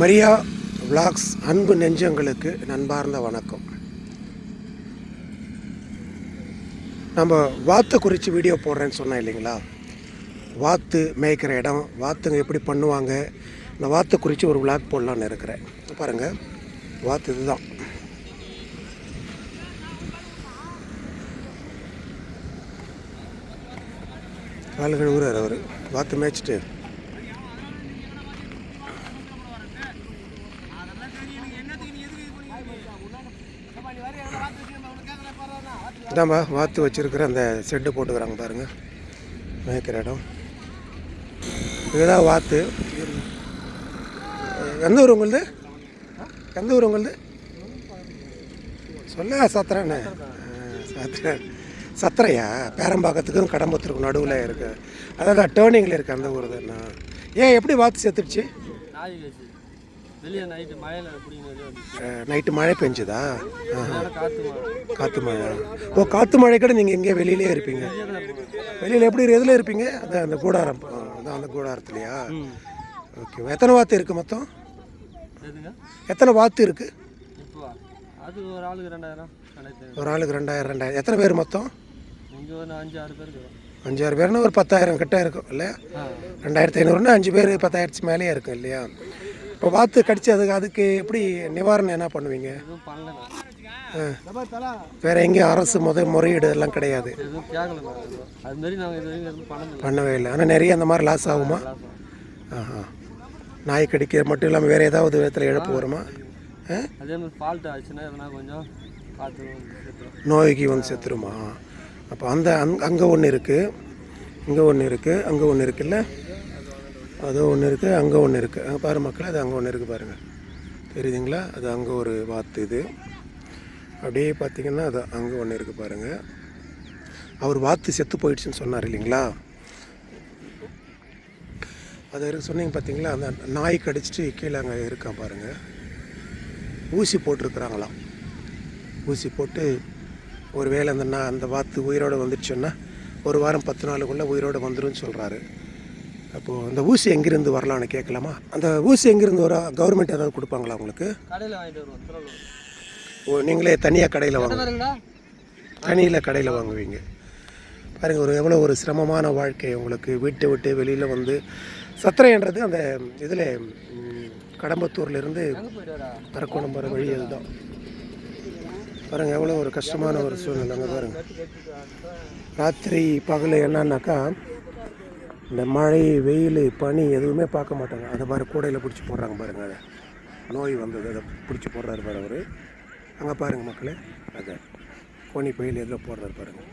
Maria vlogs அன்பு நெஞ்சங்களுக்கு நண்பார்ந்த வணக்கம். நம்ம வாத்தை குறித்து வீடியோ போடுறேன்னு சொன்னேன் இல்லைங்களா? வாத்து மேய்க்கிற இடம் வாத்துங்க எப்படி பண்ணுவாங்க? இந்த வாத்தை குறித்து ஒரு விளாக் போடலான்னு இருக்கிறேன். பாருங்கள் வாத்து இதுதான். கால் ஊர் அவர். வாத்து மேய்ச்சிட்டு. நம்ம வாத்து வச்சிருக்கிற அந்த செட்டு போட்டுக்கிறாங்க பாருங்கள் மேய்க்கிற இடம். இதுதான் வாத்து. எந்த ஊர் உங்களுது? எந்த ஊர் உங்களுது? சொல்ல சத்திரண்ணே. சத்திர சத்திரையா? பேரம்பாக்கத்துக்கும் கடம்பத்துக்கும் நடுவில் இருக்குது அதான் டேர்னிங்கில் இருக்குது அந்த ஊர் தான் ஏன் எப்படி வாத்து செத்துடுச்சு? நைட்டு மழை பெஞ்சுதா? காற்று மழை. ஓ காற்று மழை கூட நீங்கள் எங்கேயே வெளியிலே இருப்பீங்க. வெளியில் எப்படி எதில் இருப்பீங்க? அதான் அந்த கூடாரம் அதான் அந்த கூடாரத்துலையா? ஓகே எத்தனை வாத்து இருக்குது மொத்தம்? எத்தனை வாத்து இருக்குது அது ஒரு ஆளுக்கு ரெண்டாயிரம் ரெண்டாயிரம் எத்தனை பேர் மொத்தம்? அஞ்சாறு பேர்னா ஒரு பத்தாயிரம் கிட்ட இருக்கும் இல்லையா? ரெண்டாயிரத்தி ஐநூறுனா அஞ்சு பேர் பத்தாயிரத்து மேலேயே இருக்கும் இல்லையா? இப்போ வாத்து கடிச்சு அதுக்கு அதுக்கு எப்படி நிவாரணம் என்ன பண்ணுவீங்க. வேற எங்கேயும் அரசு முத முறையீடு எல்லாம் கிடையாது. பண்ணவே இல்லை. ஆனால் நிறைய அந்த மாதிரி லாஸ் ஆகுமா? ஆஹா. நாய் கடிக்க மட்டும் இல்லாமல் வேறு ஏதாவது விதத்தில் இழப்பு வருமா? அதே மாதிரி ஃபால்ட் ஆச்சுன்னா எதனா கொஞ்சம் பார்த்து சேர்த்துரும் நோய்க்கு வந்து செத்துருமா? அப்போ அந்த அங் அங்கே ஒன்று இருக்குது இங்கே ஒன்று இருக்குது அங்கே ஒன்று இருக்குல்ல? அது ஒன்று இருக்குது அங்கே ஒன்று இருக்குது அங்கே பாரு மக்கள் அது அங்கே ஒன்று இருக்குது பாருங்கள் தெரியுதுங்களா? அது அங்கே ஒரு வாத்து இது. அப்படியே பார்த்திங்கன்னா அது அங்கே ஒன்று இருக்குது பாருங்கள் அவர் வாத்து செத்து போயிடுச்சுன்னு சொன்னார் இல்லைங்களா? அது சொன்னீங்க பார்த்தீங்களா அந்த நாய் கடிச்சிட்டு கீழே அங்கே இருக்கான் பாருங்கள் ஊசி போட்டிருக்கிறாங்களாம். ஊசி போட்டு ஒரு வேளை அந்த நா அந்த வாத்து உயிரோடு வந்துடுச்சுன்னா ஒரு வாரம் பத்து நாளுக்குள்ளே உயிரோடு வந்துடும் சொல்கிறாரு அப்போது அந்த ஊசி எங்கேருந்து வரலான்னு கேட்கலாமா? அந்த ஊசி எங்கேருந்து வர கவர்மெண்ட் ஏதாவது கொடுப்பாங்களா உங்களுக்கு? ஓ நீங்களே தனியாக கடையில் வாங்க தனியில் கடையில் வாங்குவீங்க. பாருங்கள் ஒரு எவ்வளோ ஒரு சிரமமான வாழ்க்கை உங்களுக்கு வீட்டை விட்டு வெளியில் வந்து சத்திரைன்றது அந்த இதில் கடம்பத்தூர்லேருந்து வரா? அரக்கோணம் போகிற வழி அதுதான். பாருங்கள் எவ்வளோ ஒரு கஷ்டமான ஒரு சூழ்நிலை அங்கே பாருங்கள் ராத்திரி பகல் என்னன்னாக்கா இந்த மழை வெயில் பனி எதுவுமே பார்க்க மாட்டாங்க. அதை பாரு கூடையில் பிடிச்சி போடுறாங்க பாருங்கள் அதை நோய் வந்தது அதை பிடிச்சி போடுறாரு பாரு அவர். அங்கே பாருங்கள் மக்களே அதை கோணி பயில் எதில் போடுறாரு பாருங்கள்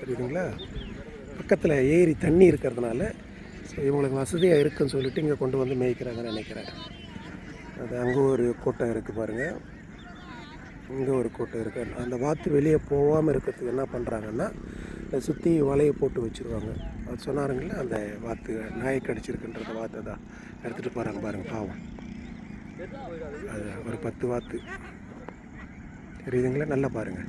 தெரியுதுங்களா பக்கத்தில் ஏரி தண்ணி இருக்கிறதுனால சரி இவங்களுக்கு வசதியாக இருக்குன்னு சொல்லிட்டு இங்கே கொண்டு வந்து மேய்க்கிறாங்கன்னு நினைக்கிறேன். அது அங்கே ஒரு கூட்டம் இருக்குது பாருங்கள் இங்கே ஒரு கூட்டம் இருக்குது அந்த வாத்து வெளியே போகாமல் இருக்கிறதுக்கு என்ன பண்ணுறாங்கன்னா சுற்றி வலையை போட்டு வச்சுருவாங்க. அது சொன்னாருங்களே அந்த வாத்து நாய் கடிச்சிருக்குன்றத வாத்தை தான் எடுத்துகிட்டு போகிறாங்க பாருங்கள் பாவம். அது ஒரு பத்து வாத்து. தெரியுதுங்களா? நல்லா பாருங்கள்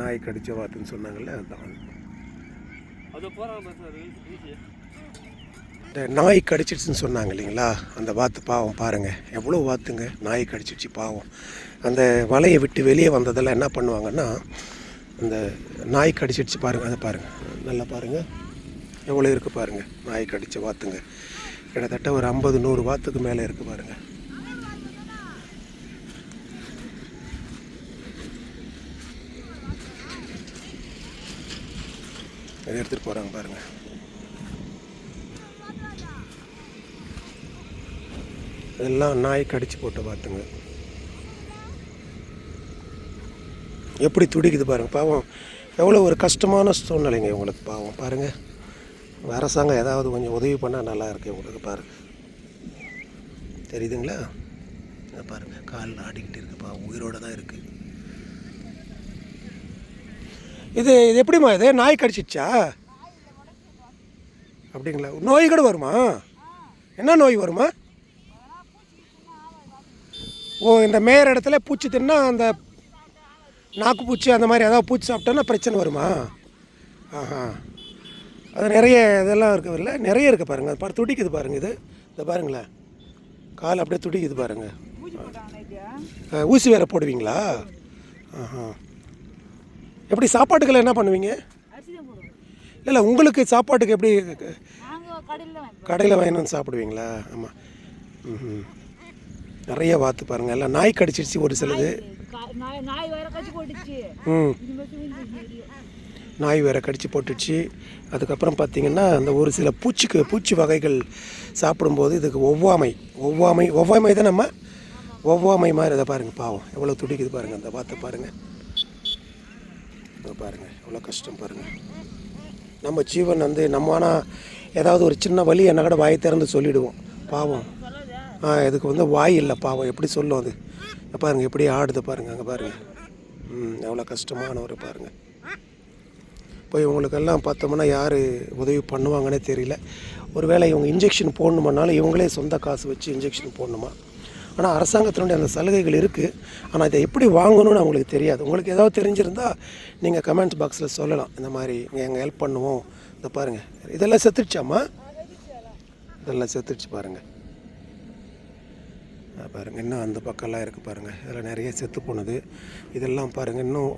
நாய் கடித்த வாத்துன்னு சொன்னாங்கல்ல அதுதான். இந்த நாய் கடிச்சிடுச்சுன்னு சொன்னாங்க இல்லைங்களா? அந்த வாத்து பாவம் பாருங்கள் எவ்வளோ வாத்துங்க? நாய் கடிச்சிடுச்சு பாவம். அந்த வலையை விட்டு வெளியே வந்ததெல்லாம் என்ன பண்ணுவாங்கன்னா இந்த நாய் கடிச்சிடுச்சு பாருங்கள் அதை பாருங்கள் நல்லா பாருங்கள் எவ்வளோ இருக்குது பாருங்கள் நாய் கடித்த வாத்துங்க. கிட்டத்தட்ட ஒரு ஐம்பது நூறு வாத்துக்கு மேலே இருக்குது பாருங்கள் இதை எடுத்துகிட்டு போகிறாங்க பாருங்கள் இதெல்லாம் நாய் கடிச்சு போட்டு பார்த்துங்க எப்படி துடிக்குது பாருங்கள் பாவம். எவ்வளோ ஒரு கஷ்டமான சூழ்நிலைங்க உங்களுக்கு பாவம். பாருங்கள் அரசாங்கம் ஏதாவது கொஞ்சம் உதவி பண்ணால் நல்லா இருக்குது உங்களுக்கு பாருங்கள் தெரியுதுங்களா? பாருங்கள் கால் ஆடிக்கிட்டு இருக்கு பாவம். உயிரோட தான் இருக்குது இது இது எப்படிம்மா இது? நாய் கடிச்சிச்சா அப்படிங்களா? நோய் கூட வருமா? என்ன நோய் வருமா? ஓ இந்த மேயற இடத்துல பூச்சி தின்னா அந்த நாக்கு பூச்சி அந்த மாதிரி ஏதாவது பூச்சி சாப்பிட்டோன்னா பிரச்சனை வருமா? ஆஹா. அது நிறைய இதெல்லாம் இருக்குது இல்லை. நிறைய இருக்குது பாருங்கள் பாரு துடிக்குது பாருங்கள் இது. இந்த பாருங்களேன். கால் அப்படியே துடிக்குது பாருங்கள் ஊசி வேறு போடுவீங்களா? ஆஹா. எப்படி சாப்பாட்டுக்கெல்லாம் என்ன பண்ணுவீங்க? இல்லை இல்லை உங்களுக்கு சாப்பாட்டுக்கு எப்படி கடையில் வாங்கிட்டு வந்து சாப்பிடுவீங்களா? ஆமாம் ம் நிறைய வாத்து பாருங்கள் எல்லாம் நாய் கடிச்சிருச்சு ஒரு சிலது. நாய் வேற போட்டுச்சு. ம். நாய் கடிச்சு போட்டுச்சு. அதுக்கப்புறம் பார்த்தீங்கன்னா அந்த ஒரு சில பூச்சிக்கு பூச்சி வகைகள் சாப்பிடும்போது இதுக்கு ஒவ்வாமை ஒவ்வாமை ஒவ்வாமை தான் நம்ம ஒவ்வாமை மாதிரி அதை பாருங்கள் பாவம். எவ்வளோ துடிக்குது பாருங்கள் அந்த வாத்தை பாருங்கள் இதை பாருங்கள் எவ்வளோ கஷ்டம் பாருங்கள் நம்ம ஜீவன் வந்து நம்ம ஆனால் ஏதாவது ஒரு சின்ன வலி என்ன கூட வாயை திறந்து சொல்லிடுவோம். பாவம். ஆ இதுக்கு வந்து வாய் இல்லை பாவம். எப்படி சொல்லும் அது? பாருங்கள் பாருங்க எப்படி ஆடுது பாருங்கள் அங்கே பாருங்கள் ம் எவ்வளோ கஷ்டமான ஒரு பாருங்கள் போய் இவங்களுக்கெல்லாம் பார்த்தோம்னா யார் உதவி பண்ணுவாங்கன்னே தெரியல. ஒருவேளை இவங்க இன்ஜெக்ஷன் போடணுமானாலும் இவங்களே சொந்த காசு வச்சு இன்ஜெக்ஷன் போடணுமா? ஆனால் அரசாங்கத்தினுடைய அந்த சலுகைகள் இருக்குது ஆனால் இதை எப்படி வாங்கணும்னு அவங்களுக்கு தெரியாது. உங்களுக்கு ஏதாவது தெரிஞ்சிருந்தால் நீங்கள் கமெண்ட் பாக்ஸில் சொல்லலாம். இந்த மாதிரி இங்கே எங்கள் ஹெல்ப் பண்ணுவோம். இதை பாருங்கள் இதெல்லாம் செத்துடுச்சாம்மா இதெல்லாம் செத்துடுச்சு பாருங்கள் பாருங்கள் இன்னும் அந்த பக்கம்லாம் இருக்குது பாருங்கள் இதில் நிறைய செத்து போனது. இதெல்லாம் பாருங்கள் இன்னும்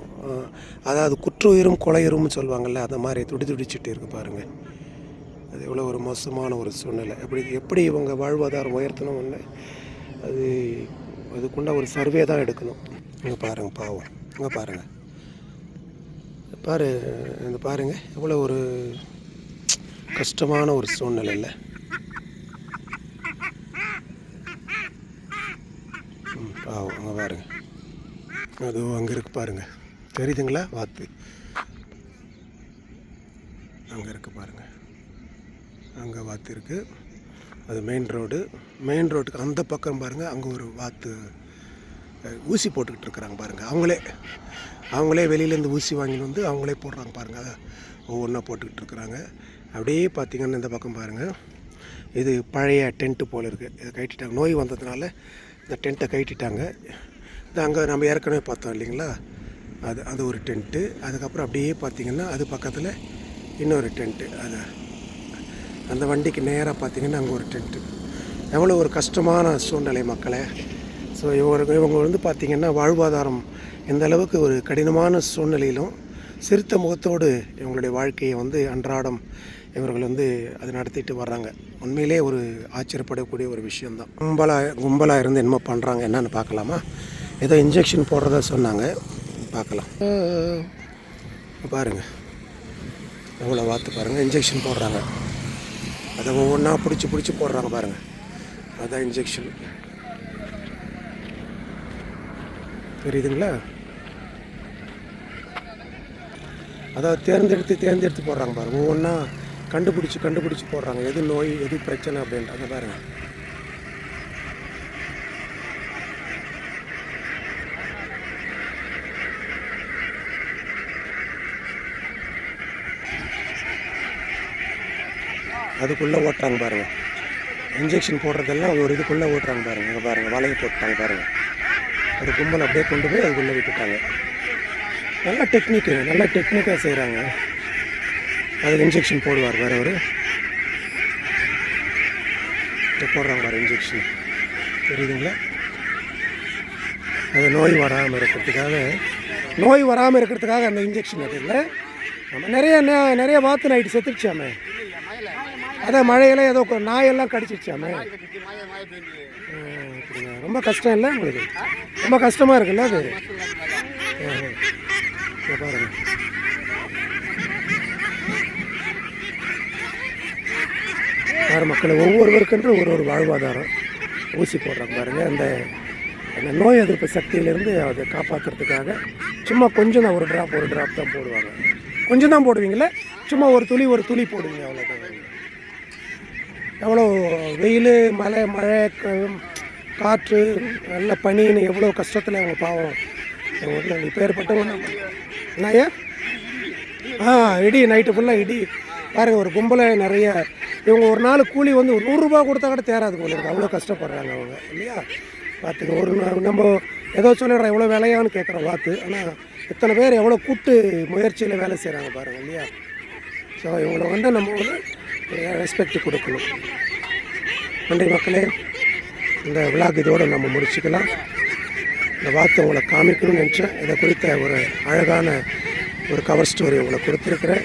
அதாவது குற்றுயிரும் கொலையுறும்னு சொல்லுவாங்கள்ல அந்த மாதிரி துடி துடிச்சிட்டு இருக்குது பாருங்கள் அது எவ்வளோ ஒரு மோசமான ஒரு சூழ்நிலை. எப்படி எப்படி இவங்க வாழ்வாதாரம் உயர்த்தணும் ஒன்று அது அதுக்குண்டா ஒரு சர்வே தான் எடுக்கணும். இங்கே பாருங்கள் பாவம். இங்கே பாருங்கள் பாரு இந்த பாருங்கள் எவ்வளோ ஒரு கஷ்டமான ஒரு சூழ்நிலை இல்லை ஆகும் அங்கே பாருங்க. அதுவும் அங்கே இருக்கு பாருங்க. தெரியுதுங்களா? வாத்து. அங்கே இருக்கு பாருங்க. அங்கே வாத்து இருக்கு. அது மெயின் ரோடு மெயின் ரோட்டுக்கு அந்த பக்கம் பாருங்கள் அங்கே ஒரு வாத்து ஊசி போட்டுக்கிட்டு இருக்கிறாங்க பாருங்கள் அவங்களே. அவங்களே வெளியிலேருந்து ஊசி வாங்கிட்டு வந்து அவங்களே போடுறாங்க பாருங்க. ஒவ்வொன்றா போட்டுக்கிட்டு இருக்கிறாங்க. அப்படியே பார்த்தீங்கன்னா இந்த பக்கம் பாருங்கள் இது பழைய டென்ட்டு போல் இருக்குது இதை கட்டிட்டாங்க. நோய் வந்ததுனால இந்த டென்ட்டை கட்டிட்டாங்க. இது அங்கே நம்ம ஏற்கனவே பார்த்தோம் இல்லைங்களா? அது அது ஒரு டென்ட்டு. அதுக்கப்புறம் அப்படியே பார்த்தீங்கன்னா அது பக்கத்தில் இன்னொரு டென்ட்டு. அது அந்த வண்டிக்கு நேராக பார்த்தீங்கன்னா அங்கே ஒரு டென்ட்டு. எவ்வளோ ஒரு கஷ்டமான சூழ்நிலை மக்களை. ஸோ இவங்க இவங்க வந்து பார்த்திங்கன்னா வாழ்வாதாரம் எந்த அளவுக்கு ஒரு கடினமான சூழ்நிலையிலும் சிறுத்த முகத்தோடு இவங்களுடைய வாழ்க்கையை வந்து அன்றாடம் இவர்கள் வந்து அதை நடத்திட்டு வர்றாங்க. உண்மையிலே ஒரு ஆச்சரியப்படக்கூடிய ஒரு விஷயந்தான் கும்பலாக கும்பலாக இருந்து என்னமோ பண்ணுறாங்க என்னன்னு பார்க்கலாமா? ஏதோ இன்ஜெக்ஷன் போடுறதா சொன்னாங்க பார்க்கலாம். பாருங்கள் எவ்வளோ வாத்து பாருங்கள் இன்ஜெக்ஷன் போடுறாங்க. அதை ஒவ்வொன்றா பிடிச்சி பிடிச்சி போடுறாங்க பாருங்கள் அதான் இன்ஜெக்ஷன் தெரியுதுங்களா? அதாவது தேர்ந்தெடுத்து தேர்ந்தெடுத்து போடுறாங்க பாருங்கள் ஒவ்வொன்றா கண்டுபிடிச்சி கண்டுபிடிச்சி போடுறாங்க. எது நோய் எது பிரச்சனை அப்படின்றாங்க பாருங்க. அதுக்குள்ளே ஓட்டுறாங்க பாருங்க. இன்ஜெக்ஷன் போடுறதெல்லாம் ஒரு இதுக்குள்ளே ஓட்டுறாங்க பாருங்க. அங்கே பாருங்கள் வலையை போட்டாங்க பாருங்கள் ஒரு கும்பல் அப்படியே கொண்டு போய் அதுக்குள்ளே விட்டுட்டாங்க. நல்ல டெக்னிக்கு நல்ல டெக்னிக்காக செய்கிறாங்க அதுக்கு இன்ஜெக்ஷன் போடுவார் வேறு ஒரு. போடுறாங்க பாரு இன்ஜெக்ஷன் தெரியுதுங்களா? அது நோய் வராமல் இருக்கிறதுக்காக நோய் வராமல் இருக்கிறதுக்காக அந்த இன்ஜெக்ஷன் அது இல்லை. நம்ம நிறைய நிறைய வாத்து நைட்டு செத்துடுச்சாமே அதான் மழையெல்லாம் ஏதோ நாயெல்லாம் கடிச்சிருச்சாமே. ரொம்ப கஷ்டம் இல்லை உங்களுக்கு? ரொம்ப கஷ்டமாக இருக்குல்ல அது? பாருங்கள் வேறு மக்களை ஒவ்வொருவருக்கென்று ஒரு ஒரு வாழ்வாதாரம் ஊசி போடுறாங்க பாருங்கள் அந்த அந்த நோய் எதிர்ப்பு சக்தியிலேருந்து அதை காப்பாற்றுறதுக்காக சும்மா கொஞ்சம் தான் ஒரு ட்ராப் ஒரு ட்ராப் தான் போடுவாங்க. கொஞ்சம் தான் போடுவீங்களே? சும்மா ஒரு துளி ஒரு துளி போடுவீங்க அவ்வளோதான் எவ்வளோ வெயில் மழை மழை காற்று நல்ல பனின்னு எவ்வளோ கஷ்டத்தில் அவங்க பாவம். அவங்க வீட்டில் நான் ஏன் ஆ இடி நைட்டு ஃபுல்லாக இடி. பாருங்கள் ஒரு கும்பலை நிறைய இவங்க ஒரு நாள் கூலி வந்து ஒரு நூறுரூபா கொடுத்தா கூட தேராது போல அவ்வளோ கஷ்டப்படுறாங்க அவங்க இல்லையா? பார்த்துங்க ஒரு நம்ம ஏதோ சொல்லிடுறோம் எவ்வளோ வேலையான்னு கேட்குறோம் வாத்து. ஆனால் இத்தனை பேர் எவ்வளோ கூட்டு முயற்சியில் வேலை செய்கிறாங்க பாருங்கள் இல்லையா? ஸோ இவங்களை வந்து நம்ம வந்து ரெஸ்பெக்ட் கொடுக்கணும். நன்றி மக்களே. இந்த விழாக்கு இதோடு நம்ம முடிச்சுக்கலாம். இந்த வார்த்தை உங்களை காமிக்கணும்னு நினச்சேன். இதை குறித்த ஒரு அழகான ஒரு கவர் ஸ்டோரி உங்களை கொடுத்துருக்குறேன்.